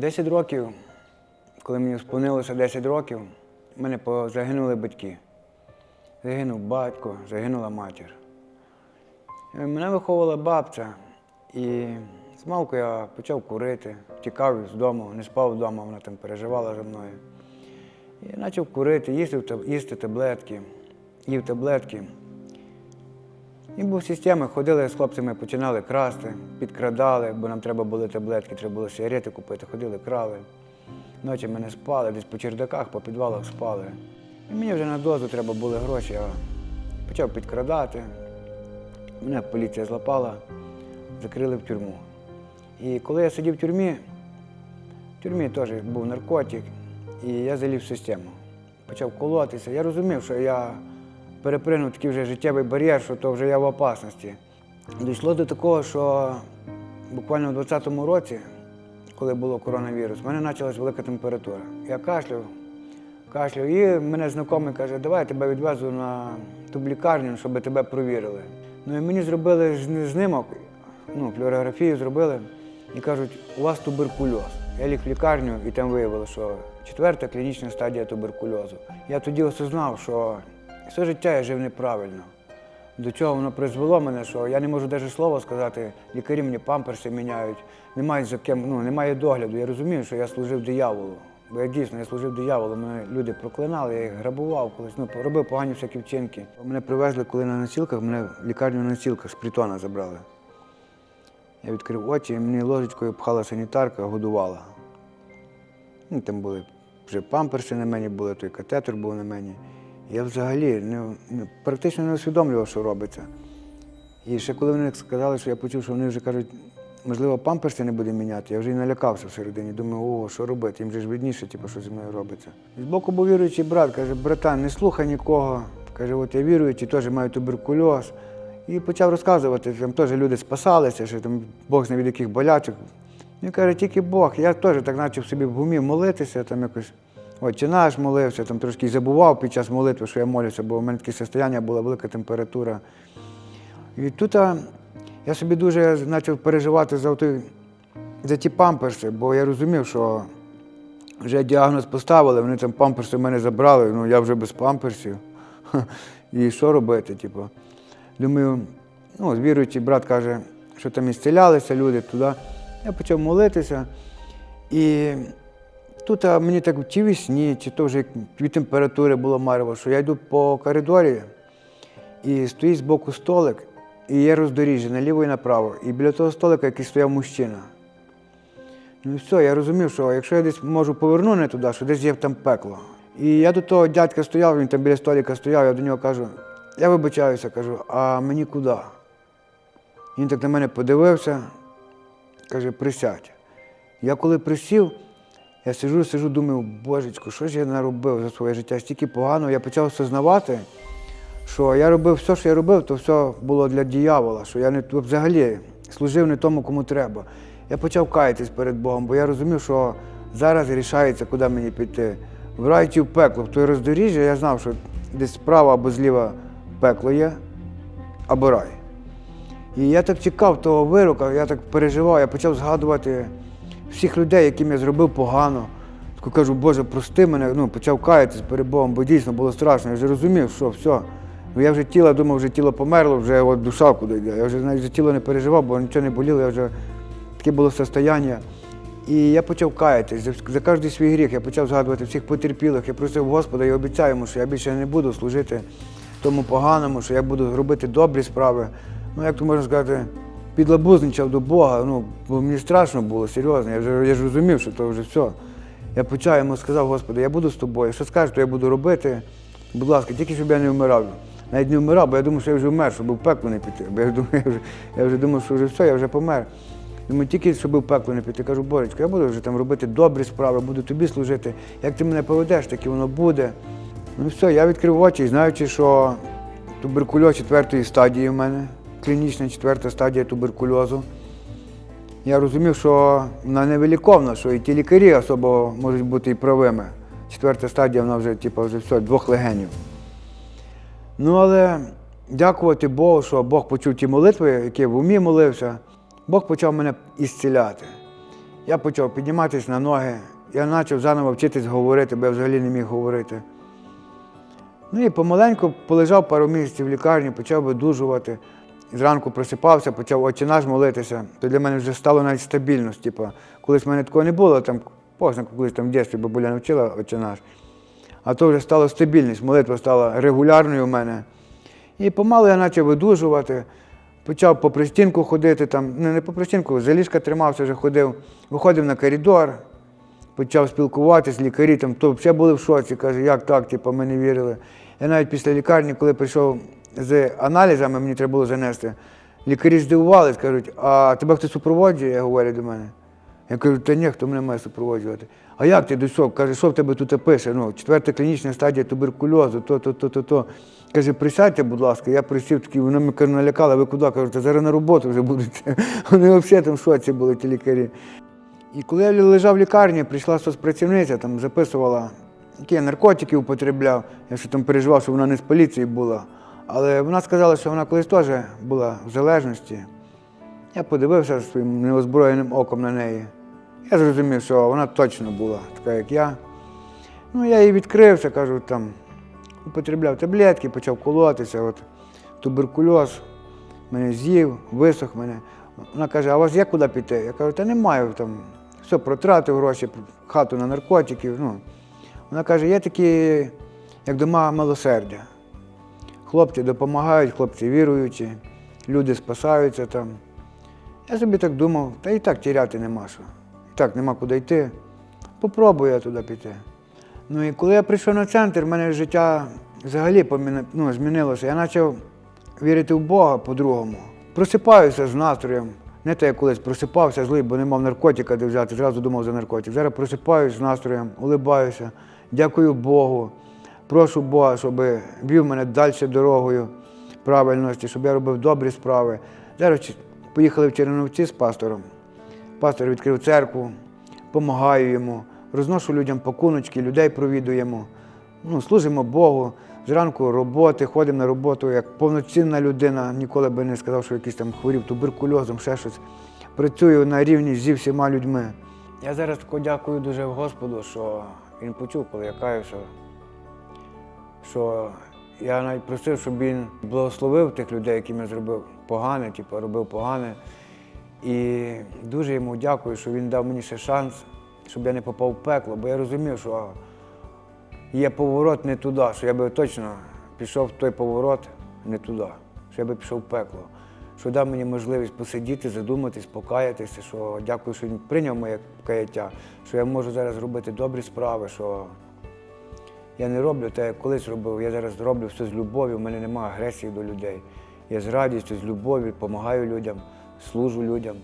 10 років, коли мені сповнилося 10 років, в мене загинули батьки. Загинув батько, загинула матір. Е, Мене виховувала бабця, і з малку я почав курити, тікав з дому, не спав вдома, вона там переживала за мною. І почав курити, їсти, їсти таблетки, їв таблетки. І був системи, ходили з хлопцями, починали красти, підкрадали, бо нам треба були таблетки, треба було сигарети купити, ходили, крали. Ночі ми не спали, десь по чердаках, по підвалах спали. І мені вже на дозу треба були гроші, я почав підкрадати. Мене поліція злапала, закрили в тюрму. І коли я сидів в тюрмі, в тюрмі теж був наркотик, і я залів в систему. Почав колотися. Я розумів, що я перепринув такий вже життєвий бар'єр, що то вже я в опасності. Дійшло до такого, що буквально в 2020 році, коли було коронавірус, в мене почалась велика температура. Я кашляв, кашляв, і мене знайомий каже, давай я тебе відвезу на ту лікарню, щоб тебе провірили. Ну і мені зробили зни- знімок, ну, флюорографію зробили і кажуть, у вас туберкульоз. Я ліг в лікарню і там виявили, що четверта клінічна стадія туберкульозу. Я тоді осознав, що все життя я жив неправильно. До чого воно призвело мене, що я не можу навіть слова сказати, лікарі мені памперси міняють, немає за ким, ну, немає догляду. Я розумію, що я служив дияволу. Бо я дійсно я служив дияволу, мене люди проклинали, я їх грабував колись, ну, робив погані всякі вчинки. Мене привезли, коли на носілках, мене в лікарню на носілках з притона забрали. Я відкрив очі, і мені ложечкою пхала санітарка, годувала. Ну, там були вже памперси на мені були, той катетер був на мені. Я взагалі не, практично не усвідомлював, що робиться. І ще коли вони сказали, що я почув, що вони вже кажуть, можливо, памперси не будемо міняти, я вже і налякався всередині. Думаю, о, що робити? Їм же ж видніше, типу, що зі мною робиться. З боку був віруючий брат, каже, братан, не слухай нікого. Каже, от я віруючий, теж маю туберкульоз. І почав розказувати, там теж люди спасалися, що там Бог знає від яких болячок. Він каже, тільки Бог. Я теж так собі в гумі молитися, там якось. Отче наш молився, там трошки забував під час молитви, що я молюся, бо в мене таке состояння, була велика температура. І тут я собі дуже почав переживати за, той, за ті памперси, бо я розумів, що вже діагноз поставили, вони там памперси в мене забрали, ну я вже без памперсів. І що робити? Типу? Думаю, ну, віруючий брат каже, що там і зцілялися люди туди. Я почав молитися. І тут а, мені так чи в чи то вже від температури було марево, що я йду по коридорі і стоїть збоку столик, і є роздоріжжя наліво і направо. І біля того столика якийсь стояв мужчина. Ну і все, я розумів, що якщо я десь можу повернути не туди, що десь є там пекло. І я до того дядька стояв, він там біля столика стояв, я до нього кажу, я вибачаюся, кажу, а мені куди? Він так на мене подивився, каже, присядь. Я коли присів, я сижу, сижу, думаю, божечко, що ж я наробив за своє життя? Стільки погано, я почав осознавати, що я робив все, що я робив, то все було для диявола, що я не взагалі служив не тому, кому треба. Я почав каятись перед Богом, бо я розумів, що зараз рішається, куди мені піти. В рай чи в пекло, в той роздоріжжя я знав, що десь справа або зліва пекло є, або рай. І я так чекав того вироку, я так переживав, я почав згадувати всіх людей, яким я зробив погано. Кажу, Боже, прости мене, ну, почав каятись перед Богом, бо дійсно було страшно. Я вже розумів, що все. Ну, я вже тіло думав, вже тіло померло, вже от душа куди йде. Я вже навіть за тіло не переживав, бо нічого не боліло, я вже таке було состояння. І я почав каятись за, за кожен свій гріх. Я почав згадувати всіх потерпілих. Я просив Господа і обіцяю йому, що я більше не буду служити тому поганому, що я буду робити добрі справи. Ну, як то можна сказати, підлабузничав до Бога. Ну, бо мені страшно було, серйозно. Я вже я ж розумів, що то вже все. Я почав йому сказав, Господи, я буду з тобою. Що скажеш, то я буду робити. Будь ласка, тільки щоб я не вмирав. Навіть не вмирав, бо я думав, що я вже вмер, щоб в пекло не піти. Бо я, думаю, я, вже, я вже думав, що вже все, я вже помер. Думаю, тільки щоб в пекло не піти. Кажу, Боречко, я буду вже там робити добрі справи, буду тобі служити. Як ти мене поведеш, так і воно буде. Ну все, я відкрив очі, знаючи, що туберкульоз четвертої стадії в мене, клінічна четверта стадія туберкульозу. Я розумів, що вона невиліковна, що і ті лікарі особо можуть бути і правими. Четверта стадія, вона вже, типу, вже все, двох легенів. Ну, але дякувати Богу, що Бог почув ті молитви, які в умі молився, Бог почав мене ісціляти. Я почав підніматися на ноги. Я почав заново вчитись говорити, бо я взагалі не міг говорити. Ну і помаленьку полежав пару місяців в лікарні, почав видужувати. Зранку просипався, почав очі наш молитися. То для мене вже стало навіть стабільність. Типу, колись в мене такого не було, там познаку, колись там в дитинстві бабуля навчила очі наш. А то вже стало стабільність, молитва стала регулярною у мене. І помалу я почав видужувати, почав по пристінку ходити, там, не, не по пристінку, за ліжка тримався, вже ходив, виходив на коридор, почав спілкуватися, лікарі там, то взагалі були в шоці, каже, як так, типу, ми не вірили. Я навіть після лікарні, коли прийшов з аналізами, мені треба було занести, лікарі здивувались, кажуть, а тебе хтось супроводжує, я говорю до мене. Я кажу, та ні, хто мене має супроводжувати. А як ти дійшов? Каже, що в тебе тут пише? Ну, четверта клінічна стадія туберкульозу, то, то, то, то, то. Каже, присядьте, будь ласка, я присів такий, вона мене налякала, ви куди? Кажу, та зараз на роботу вже будете. Вони взагалі там в шоці були, ті лікарі. І коли я лежав в лікарні, прийшла соцпрацівниця, там записувала, які я наркотики употребляв. Я ще там переживав, що вона не з поліції була. Але вона сказала, що вона колись теж була в залежності. Я подивився своїм неозброєним оком на неї. Я зрозумів, що вона точно була така, як я. Ну, я їй відкрився, кажу, там, употребляв таблетки, почав колотися, от, туберкульоз, мене з'їв, висох мене. Вона каже, а у вас є куди піти? Я кажу, та немає, там, все, протратив гроші, хату на наркотиків. Ну. Вона каже, є такі, як дома милосердя. Хлопці допомагають, хлопці віруючі, люди спасаються там. Я собі так думав, та і так тіряти нема що. І так нема куди йти. Попробую я туди піти. Ну і коли я прийшов на центр, в мене життя взагалі поміна- ну, змінилося. Я почав вірити в Бога по-другому. Просипаюся з настроєм. Не те, як колись просипався злий, бо не мав наркотика де взяти, зразу думав за наркотик. Зараз просипаюся з настроєм, улибаюся, дякую Богу. Прошу Бога, щоб вів мене далі дорогою правильності, щоб я робив добрі справи. Зараз поїхали в Черновці з пастором. Пастор відкрив церкву, допомагаю йому, розношу людям пакуночки, людей провідуємо. Ну, служимо Богу. Зранку роботи, ходимо на роботу як повноцінна людина. Ніколи би не сказав, що якийсь там хворів туберкульозом, ще щось. Працюю на рівні зі всіма людьми. Я зараз дякую дуже Господу, що він почув, коли я каюся, що я навіть просив, щоб він благословив тих людей, яким я зробив погане, типу, робив погане. І дуже йому дякую, що він дав мені ще шанс, щоб я не попав в пекло, бо я розумів, що є поворот не туди, що я би точно пішов в той поворот не туди, що я би пішов в пекло. Що дав мені можливість посидіти, задуматись, покаятися, що дякую, що він прийняв моє каяття, що я можу зараз робити добрі справи, що я не роблю те, як колись робив. Я зараз роблю все з любов'ю, в мене немає агресії до людей. Я з радістю, з любов'ю допомагаю людям, служу людям.